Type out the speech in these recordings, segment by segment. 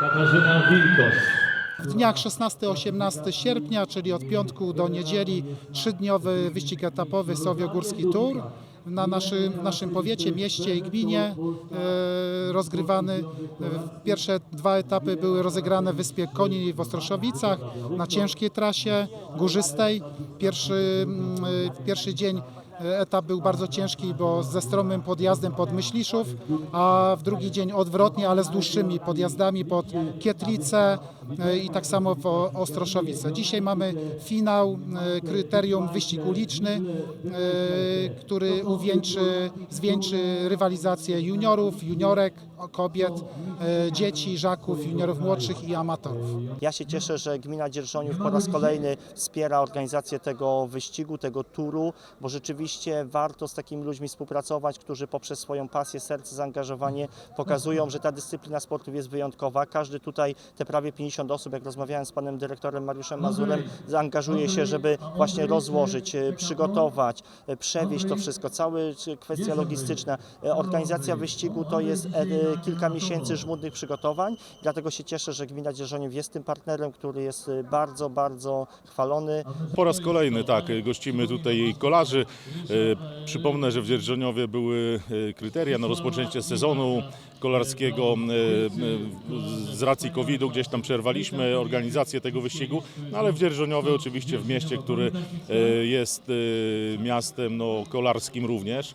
Katarzyna Wilkos. W dniach 16-18 sierpnia, czyli od piątku do niedzieli, trzydniowy wyścig etapowy Sowiogórski Tour na naszym, naszym powiecie, mieście i gminie e, rozgrywany. E, Pierwsze dwa etapy były rozegrane w Wyspie Koni w Ostroszowicach na ciężkiej trasie górzystej. Pierwszy, mm, e, pierwszy dzień etap był bardzo ciężki, bo ze stromym podjazdem pod Myśliszów, a w drugi dzień odwrotnie, ale z dłuższymi podjazdami pod Kietlice e, i tak samo w Ostroszowice. Dzisiaj mamy finał, e, kryterium wyścig uliczny, e, który uwieńczy, zwieńczy rywalizację juniorów, juniorek, kobiet, e, dzieci, żaków, juniorów młodszych i amatorów. Ja się cieszę, że gmina Dzierżoniów po raz kolejny wspiera organizację tego wyścigu, tego turu, bo rzeczywiście warto z takimi ludźmi współpracować, którzy poprzez swoją pasję, serce, zaangażowanie pokazują, że ta dyscyplina sportów jest wyjątkowa. Każdy tutaj, te prawie 50 osób, jak rozmawiałem z panem dyrektorem Mariuszem Mazurem, zaangażuje się, żeby właśnie rozłożyć, e, przygotować, e, przewieźć to wszystko. Cała kwestia logistyczna. E, Organizacja wyścigu to jest kilka miesięcy żmudnych przygotowań, dlatego się cieszę, że gmina Dzierżoniów jest tym partnerem, który jest bardzo, bardzo chwalony. Po raz kolejny tak, gościmy tutaj kolarzy. E, Przypomnę, że w Dzierżoniowie były e, kryteria na rozpoczęcie sezonu kolarskiego. E, Z racji COVID-u gdzieś tam przerwaliśmy organizację tego wyścigu, no ale w Dzierżoniowie oczywiście w mieście, który jest miastem no, kolarskim również.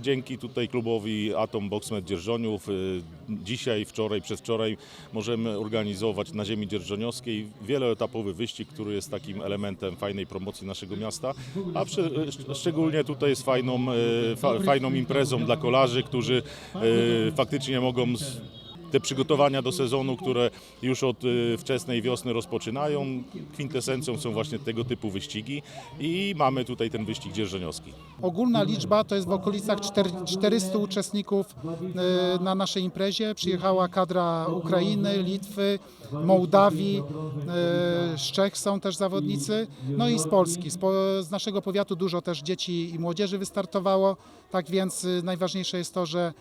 Dzięki tutaj klubowi Atom Boxmed Dzierżoniów dzisiaj, wczoraj, przedwczoraj możemy organizować na ziemi dzierżoniowskiej wieloetapowy wyścig, który jest takim elementem fajnej promocji naszego miasta, a przy, szcz- szczególnie tutaj jest fajną, e, fa, fajną imprezą dla kolarzy, którzy e, faktycznie mogą z, te przygotowania do sezonu, które już od e, wczesnej wiosny rozpoczynają, kwintesencją są właśnie tego typu wyścigi i mamy tutaj ten wyścig dzierżoniowski. Ogólna liczba to jest w okolicach czter- 400 uczestników e, na naszej imprezie. Przyjechała kadra Ukrainy, Litwy, Mołdawii, e, z Czech są też zawodnicy, no i z Polski. Z, naszego powiatu dużo też dzieci i młodzieży wystartowało, tak więc najważniejsze jest to, że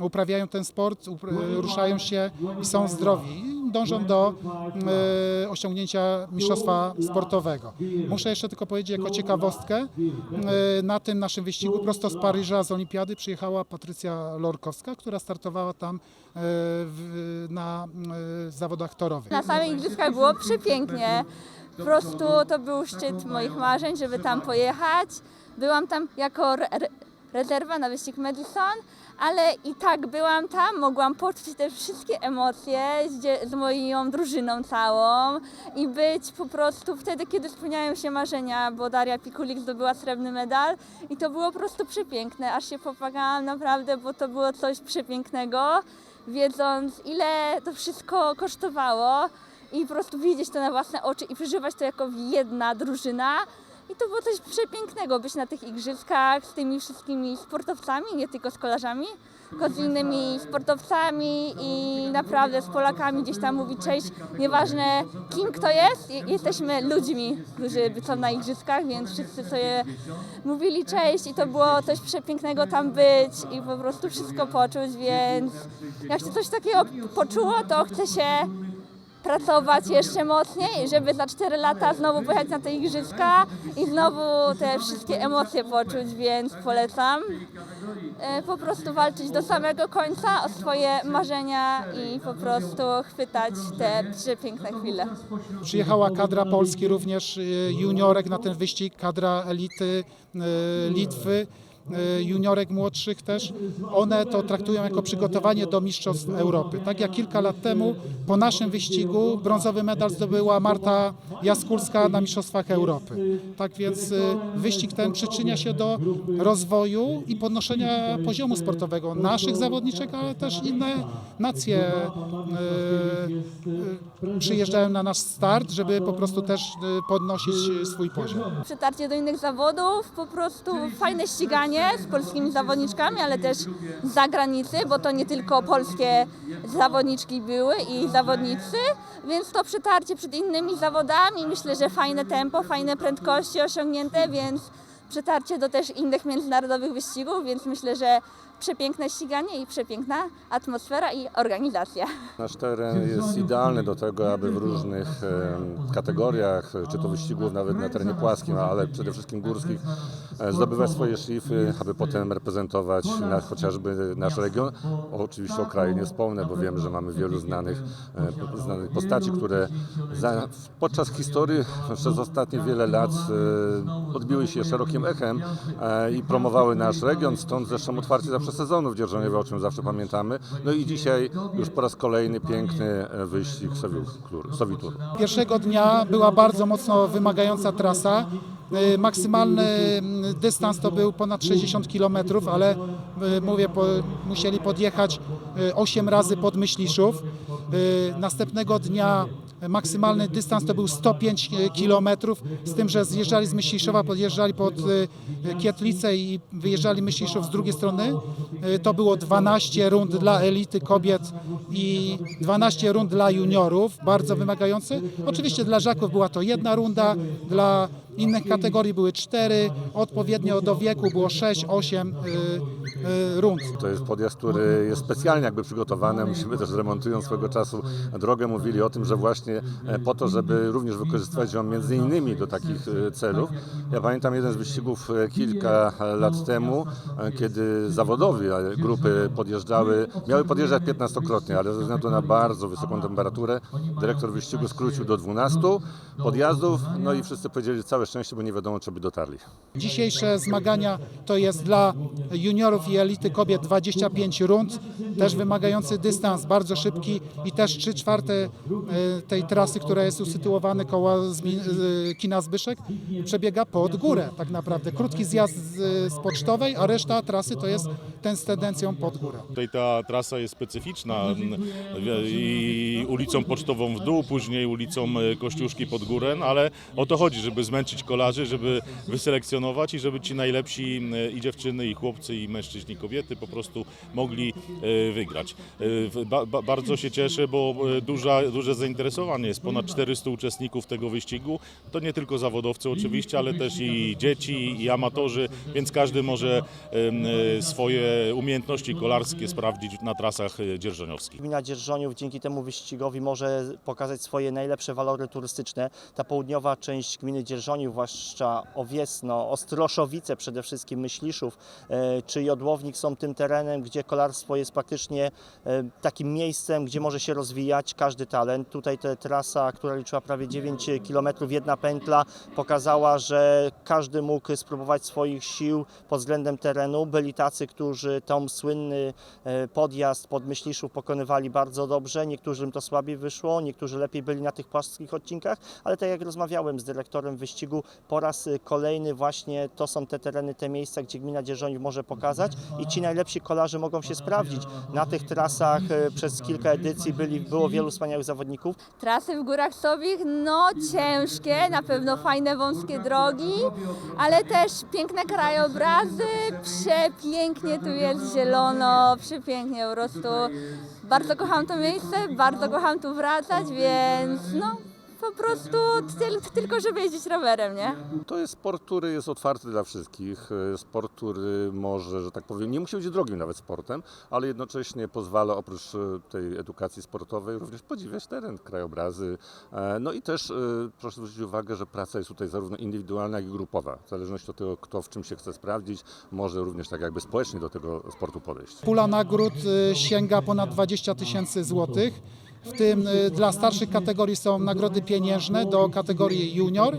uprawiają ten sport, e, ruszają się i są zdrowi. I dążą do e, osiągnięcia mistrzostwa sportowego. Muszę jeszcze tylko powiedzieć jako ciekawostkę, e, na tym naszym wyścigu prosto z Paryża z Olimpiady przyjechała Patrycja Lorkowska, która startowała tam e, w, na zawodach torowych. Na samych igrzyskach było przepięknie. Po prostu to był szczyt moich marzeń, żeby tam pojechać. Byłam tam jako re rezerwa na wyścig Madison, ale i tak byłam tam, mogłam poczuć te wszystkie emocje z, z moją drużyną całą i być po prostu wtedy, kiedy spełniają się marzenia, bo Daria Pikulik zdobyła srebrny medal i to było po prostu przepiękne, aż się popłakałam naprawdę, bo to było coś przepięknego, wiedząc ile to wszystko kosztowało i po prostu widzieć to na własne oczy i przeżywać to jako jedna drużyna. I to było coś przepięknego być na tych igrzyskach z tymi wszystkimi sportowcami, nie tylko z kolarzami, tylko z innymi sportowcami i naprawdę z Polakami gdzieś tam mówić cześć, nieważne kim kto jest, je- jesteśmy ludźmi, którzy są na igrzyskach, więc wszyscy sobie mówili cześć i to było coś przepięknego tam być i po prostu wszystko poczuć, więc jak się coś takiego poczuło, to chce się pracować jeszcze mocniej, żeby za 4 lata znowu pojechać na te igrzyska i znowu te wszystkie emocje poczuć, więc polecam. E, Po prostu walczyć do samego końca o swoje marzenia i po prostu chwytać te przepiękne chwile. Przyjechała kadra Polski również, e, juniorek na ten wyścig, kadra elity e, Litwy, juniorek młodszych też. One to traktują jako przygotowanie do Mistrzostw Europy. Tak jak kilka lat temu po naszym wyścigu brązowy medal zdobyła Marta Jaskulska na Mistrzostwach Europy. Tak więc e, wyścig ten przyczynia się do rozwoju i podnoszenia poziomu sportowego naszych zawodniczek, ale też inne nacje e, przyjeżdżają na nasz start, żeby po prostu też podnosić swój poziom. Przetarcie do innych zawodów, po prostu fajne ściganie z polskimi zawodniczkami, ale też z zagranicy, bo to nie tylko polskie zawodniczki były i zawodnicy, więc to przetarcie przed innymi zawodami, myślę, że fajne tempo, fajne prędkości osiągnięte, więc przetarcie do też innych międzynarodowych wyścigów, więc myślę, że przepiękne ściganie i przepiękna atmosfera i organizacja. Nasz teren jest idealny do tego, aby w różnych kategoriach, czy to wyścigów nawet na terenie płaskim, ale przede wszystkim górskich, e, zdobywać swoje szlify, aby potem reprezentować na, chociażby nasz region. Oczywiście o kraju nie wspomnę, bo wiem, że mamy wielu znanych, e, znanych postaci, które za, podczas historii przez ostatnie wiele lat e, odbiły się szerokim echem e, i promowały nasz region, stąd zresztą otwarcie zawsze sezonu w Dzierżoniowie, o czym zawsze pamiętamy. No i dzisiaj już po raz kolejny piękny e, wyścig Sowi- Sowitur. Pierwszego dnia była bardzo mocno wymagająca trasa. Y, Maksymalny dystans to był ponad 60 km, ale mówię, po, musieli podjechać 8 razy pod Myśliszów. Y, Następnego dnia maksymalny dystans to był 105 km, z tym, że zjeżdżali z Myśliszowa, podjeżdżali pod y, Kietlicę i wyjeżdżali Myśliszów z drugiej strony. Y, To było 12 rund dla elity kobiet i 12 rund dla juniorów, bardzo wymagające. Oczywiście dla żaków była to jedna runda, dla innych kategorii były cztery, odpowiednio do wieku było 6-8 rund. To jest podjazd, który jest specjalnie jakby przygotowany. Myśmy też remontując swego czasu drogę mówili o tym, że właśnie e, po to, żeby również wykorzystywać ją między innymi do takich e, celów. Ja pamiętam jeden z wyścigów e, kilka lat temu, kiedy zawodowi grupy podjeżdżały, miały podjeżdżać 15-krotnie, ale ze względu na bardzo wysoką temperaturę dyrektor wyścigu skrócił do 12 podjazdów, no i wszyscy powiedzieli całe szczęście, bo nie wiadomo, czy by dotarli. Dzisiejsze zmagania to jest dla juniorów i elity kobiet 25 rund, też wymagający dystans, bardzo szybki i też 3 czwarte e, tej trasy, która jest usytuowana koło e, kina Zbyszek, przebiega pod górę tak naprawdę. Krótki zjazd z, z pocztowej, a reszta trasy to jest ten z tendencją pod górę. Tutaj ta trasa jest specyficzna i ulicą Pocztową w dół, później ulicą e, Kościuszki pod górę, no ale o to chodzi, żeby zmęczyć kolarzy, żeby wyselekcjonować i żeby ci najlepsi e, i dziewczyny, i chłopcy, i mężczyźni, i kobiety po prostu mogli e, wygrać. E, Ba, ba, bardzo się cieszę, bo e, duża, duże zainteresowanie jest, ponad 400 uczestników tego wyścigu. To nie tylko zawodowcy oczywiście, ale też i dzieci, i amatorzy, więc każdy może swoje umiejętności kolarskie sprawdzić na trasach dzierżoniowskich. Gmina Dzierżoniów dzięki temu wyścigowi może pokazać swoje najlepsze walory turystyczne. Ta południowa część gminy Dzierżoniów, zwłaszcza Owiesno, Ostroszowice przede wszystkim, Myśliszów e, czy Jodłownik są tym terenem, gdzie kolarstwo jest praktycznie e, takim miejscem, gdzie może się rozwijać każdy talent. Tutaj ta trasa, która liczyła prawie 9 km, jedna pętla, pokazała, że każdy mógł spróbować swoich sił pod względem terenu. Byli tacy, którzy tą słynny e, podjazd pod Myśliszów pokonywali bardzo dobrze, niektórym to słabiej wyszło, niektórzy lepiej byli na tych płaskich odcinkach, ale tak jak rozmawiałem z dyrektorem wyścigu, po raz y, kolejny właśnie to są te tereny, te miejsca, gdzie gmina Dzierżoniów może pokazać i ci najlepsi kolarze mogą się sprawdzić. Na tych trasach e, przez kilka edycji byli, było wielu wspaniałych zawodników. Trasy w Górach Sobich, no ciężkie, na pewno fajne wąskie drogi, ale też piękne krajobrazy, przepięknie tu jest zielono, przepięknie po prostu. Bardzo kocham to miejsce, bardzo kocham tu wracać, więc no po prostu tyl, tylko żeby jeździć rowerem, nie? To jest sport, który jest otwarty dla wszystkich. Sport, który może, że tak powiem, nie musi być drogim nawet sportem, ale jednocześnie pozwala oprócz e, tej edukacji sportowej również podziwiać teren, krajobrazy. E, No i też e, proszę zwrócić uwagę, że praca jest tutaj zarówno indywidualna, jak i grupowa. W zależności od tego, kto w czym się chce sprawdzić, może również tak jakby społecznie do tego sportu podejść. Pula nagród sięga ponad 20 tysięcy złotych. W tym y, dla starszych kategorii są nagrody pieniężne do kategorii junior,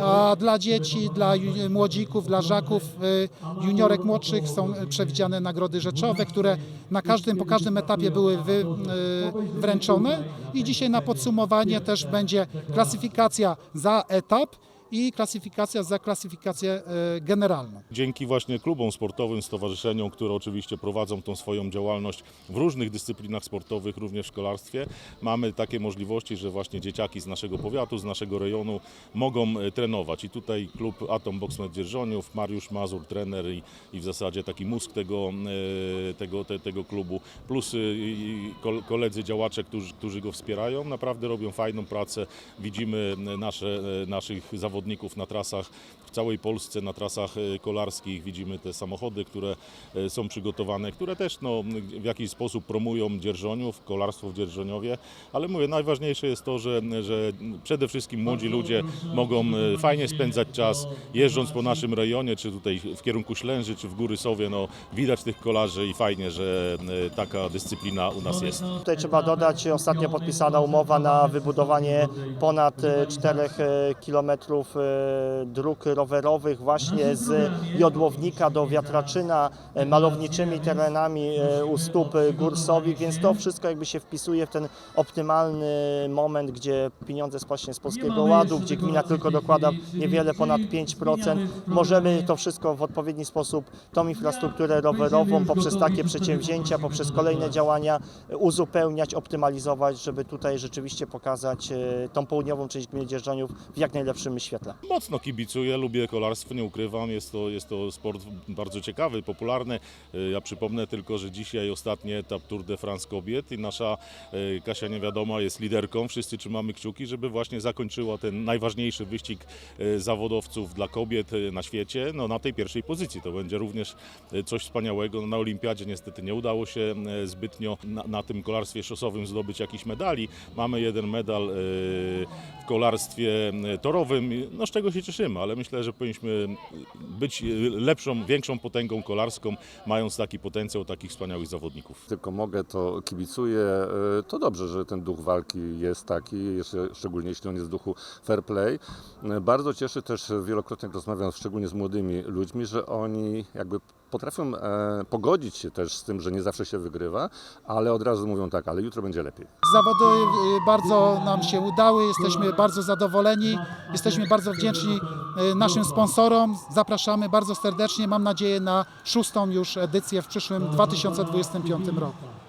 a dla dzieci, dla młodzików, dla żaków, y, juniorek młodszych są przewidziane nagrody rzeczowe, które na każdym, po każdym etapie były wy, y, wręczone. I dzisiaj na podsumowanie też będzie klasyfikacja za etap i klasyfikacja za klasyfikację y, generalną. Dzięki właśnie klubom sportowym, stowarzyszeniom, które oczywiście prowadzą tą swoją działalność w różnych dyscyplinach sportowych, również w szkolarstwie, mamy takie możliwości, że właśnie dzieciaki z naszego powiatu, z naszego rejonu mogą e, trenować. I tutaj klub Atom Boxmed Dzierżoniów, Mariusz Mazur, trener i, i w zasadzie taki mózg tego, e, tego, te, tego klubu, plus e, koledzy działacze, którzy, którzy go wspierają, naprawdę robią fajną pracę. Widzimy e, nasze, e, naszych zawodników, zawodników na trasach w całej Polsce, na trasach e, kolarskich. Widzimy te samochody, które e, są przygotowane, które też no, w jakiś sposób promują Dzierżoniów, kolarstwo w Dzierżoniowie, ale mówię, najważniejsze jest to, że, że przede wszystkim młodzi ludzie mogą e, fajnie spędzać czas jeżdżąc po naszym rejonie, czy tutaj w kierunku Ślęży, czy w Góry Sowie, no widać tych kolarzy i fajnie, że taka dyscyplina u nas jest. Tutaj trzeba dodać ostatnio podpisana umowa na wybudowanie ponad e, 4 km dróg rowerowych właśnie z Jodłownika do Wiatraczyna, e, malowniczymi terenami e, u stóp e, gór więc to wszystko jakby się wpisuje w ten optymalny moment, gdzie pieniądze właśnie z Polskiego Ładu, gdzie gmina tylko dokłada niewiele ponad 5%. Możemy to wszystko w odpowiedni sposób, tą infrastrukturę rowerową poprzez takie przedsięwzięcia, poprzez kolejne działania e, uzupełniać, optymalizować, żeby tutaj rzeczywiście pokazać e, tą południową część gminy Dzierżoniów w jak najlepszym świetle. Mocno kibicuję, lubię kolarstwo, nie ukrywam, jest to, jest to sport bardzo ciekawy, popularny. E, Ja przypomnę tylko, że dzisiaj ostatni etap Tour de France kobiet i nasza e, Kasia Niewiadoma jest liderką. Wszyscy trzymamy kciuki, żeby właśnie zakończyła ten najważniejszy wyścig e, zawodowców dla kobiet na świecie, no na tej pierwszej pozycji. To będzie również coś wspaniałego. Na olimpiadzie niestety nie udało się zbytnio na, na tym kolarstwie szosowym zdobyć jakichś medali. Mamy jeden medal w kolarstwie torowym, no z czego się cieszymy, ale myślę, że powinniśmy być lepszą, większą potęgą kolarską, mając taki potencjał takich wspaniałych zawodników. Tylko mogę, to kibicuję. E, To dobrze, że ten duch walki jest taki, szczególnie jeśli on jest w duchu fair play. E, Bardzo cieszy też, wielokrotnie rozmawiam szczególnie z młodymi ludźmi, że oni jakby potrafią e, pogodzić się też z tym, że nie zawsze się wygrywa, ale od razu mówią tak, ale jutro będzie lepiej. Zawody y, bardzo nam się udały, jesteśmy bardzo zadowoleni, jesteśmy bardzo wdzięczni y, naszym sponsorom. Zapraszamy bardzo serdecznie. Mam nadzieję na szóstą już edycję w przyszłym 2025 roku.